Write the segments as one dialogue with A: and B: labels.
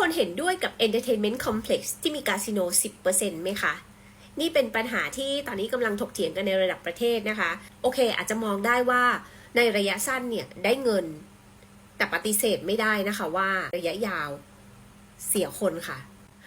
A: คนเห็นด้วยกับ Entertainment Complex ที่มีคาสิโน 10%ไหมคะ นี่เป็นปัญหาที่ตอนนี้กำลังถกเถียงกันในระดับประเทศนะคะ โอเค อาจจะมองได้ว่าในระยะสั้นเนี่ยได้เงิน แต่ปฏิเสธไม่ได้นะคะว่าระยะยาวเสียคนค่ะ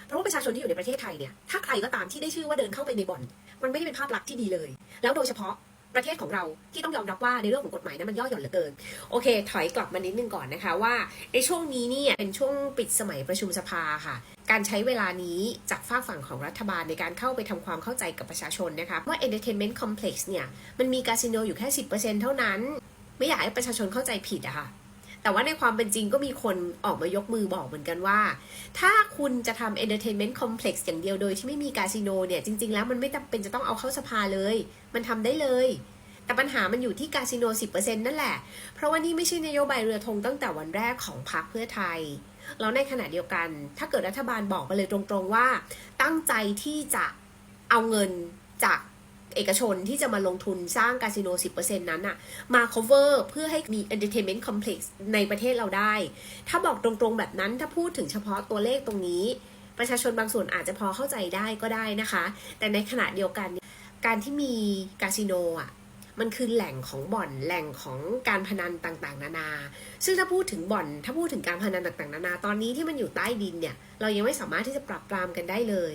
A: เพราะว่าประชาชนที่อยู่ในประเทศไทยเนี่ย ถ้าใครก็ตามที่ได้ชื่อว่าเดินเข้าไปในบ่อน มันไม่ได้เป็นภาพลักษณ์ที่ดีเลย แล้วโดยเฉพาะ ประเทศของเราที่ต้องยอมรับว่าในเรื่องของกฎหมายนั้นมันย่อหย่อนเหลือเกิน โอเค ถอยกลับมานิดนึงก่อนนะคะว่า ในช่วงนี้เนี่ยเป็นช่วงปิดสมัยประชุมสภาค่ะ การใช้เวลานี้จากฝากฝั่งของรัฐบาลในการเข้าไปทำความเข้าใจกับประชาชนนะคะว่า entertainment complex เนี่ยมันมีคาสิโนอยู่แค่ 10%เท่านั้น ไม่อยากให้ประชาชนเข้าใจผิดอะค่ะ แต่ว่าในความเป็นจริงก็มีคนออกมายกมือบอกเหมือนกันว่า ถ้าคุณจะทำ entertainment complex อย่างเดียวโดยที่ไม่มีคาสิโนเนี่ย จริง ๆ แล้วมันไม่จำเป็นจะต้องเอาเข้าสภาเลย มันทำได้เลย แต่ปัญหามันอยู่ที่คาสิโน 10%นั่นแหละ เพราะว่านี่ไม่ใช่นโยบายเรือธงตั้งแต่วันแรกของพรรคเพื่อไทยแล้วในขณะเดียวกัน ถ้าเกิดรัฐบาลบอกไปเลยตรงๆว่า ตั้งใจที่จะเอาเงินจาก เอกชนที่จะมาลงทุนสร้างคาสิโน 10%นั้นอะมา cover เพื่อให้มี entertainment complex ในประเทศเราได้ ถ้าบอกตรงๆแบบนั้นถ้าพูดถึงเฉพาะตัวเลขตรงนี้ ประชาชนบางส่วนอาจจะพอเข้าใจได้ก็ได้นะคะ แต่ในขณะเดียวกัน การที่มีคาสิโนอะ มันคือแหล่งของบ่อนแหล่งของการพนันต่างๆ นานา ซึ่งถ้าพูดถึงบ่อน ถ้าพูดถึงการพนันต่างๆ นานา ตอนนี้ที่มันอยู่ใต้ดินเนี่ย เรายังไม่สามารถที่จะปรับปรามกันได้เลย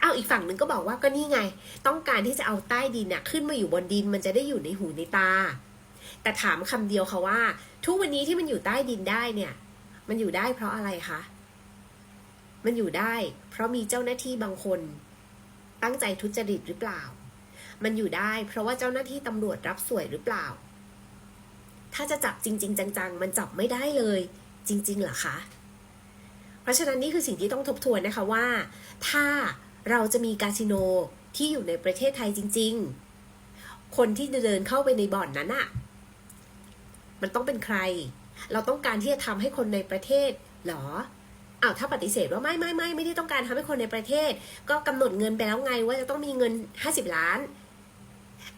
A: เอาอีกฝั่งหนึ่งก็บอกว่าก็นี่ไง ต้องการที่จะเอาใต้ดินน่ะขึ้นมาอยู่บนดินมันจะได้อยู่ในหูในตา แต่ถามคำเดียวค่ะว่า ทุกวันนี้ที่มันอยู่ใต้ดินได้เนี่ย มันอยู่ได้เพราะอะไรคะมันอยู่ได้ เพราะมีเจ้าหน้าที่บางคน ตั้งใจทุจริตหรือเปล่า มันอยู่ได้ เพราะว่าเจ้าหน้าที่ตำรวจรับสวยหรือเปล่า ถ้าจะจับจริง ๆ จัง ๆ มันจับไม่ได้เลย จริงๆเหรอคะ เพราะฉะนั้นนี่คือสิ่งที่ต้องทบทวนนะคะว่า ถ้าเราจะมีคาสิโนที่อยู่ในประเทศไทยจริง ๆ คนที่เดินเข้าไปในบ่อนนั้นอะมันต้องเป็นใคร เราต้องการที่จะทำให้คนในประเทศหรออ้าวถ้าปฏิเสธว่าไม่ไม่ไม่ไม่ได้ต้องการทำให้คนในประเทศ ก็กำหนดเงินไปแล้วไงว่าจะต้องมีเงิน 50 ล้าน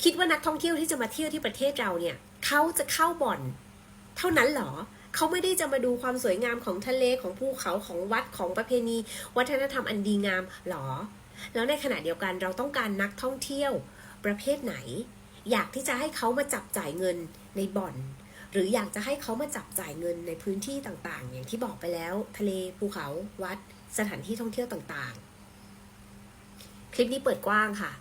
A: คิดว่านักท่องเที่ยวที่จะมาเที่ยวที่ประเทศเราเนี่ยเขาจะเข้าบ่อน เท่านั้นเหรอเขาไม่ได้จะมาดูความสวยงามของทะเลของภูเขาของวัดของประเพณี วัฒนธรรมอันดีงามหรอ แล้วในขณะเดียวกันเราต้องการนักท่องเที่ยวประเภทไหน อยากที่จะให้เขามาจับจ่ายเงินในบ่อน หรืออยากจะให้เขามาจับจ่ายเงินในพื้นที่ต่างๆ อย่างที่บอกไปแล้ว ทะเลภูเขาวัด สถานที่ท่องเที่ยวต่างๆ คลิปนี้เปิดกว้างค่ะ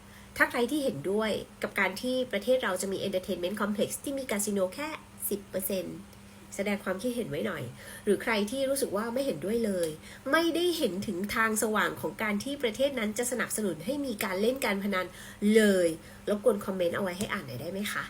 A: ถ้าใครที่เห็นด้วยกับการที่ประเทศเราจะมี Entertainment Complex ที่มีคาสิโนแค่ 10%แสดงความคิดเห็นไว้หน่อย หรือใครที่รู้สึกว่าไม่เห็นด้วยเลย ไม่ได้เห็นถึงทางสว่างของการที่ประเทศนั้นจะสนับสนุนให้มีการเล่นการพนันเลย รบกวนคอมเมนต์เอาไว้ให้อ่านหน่อยได้ไหมคะ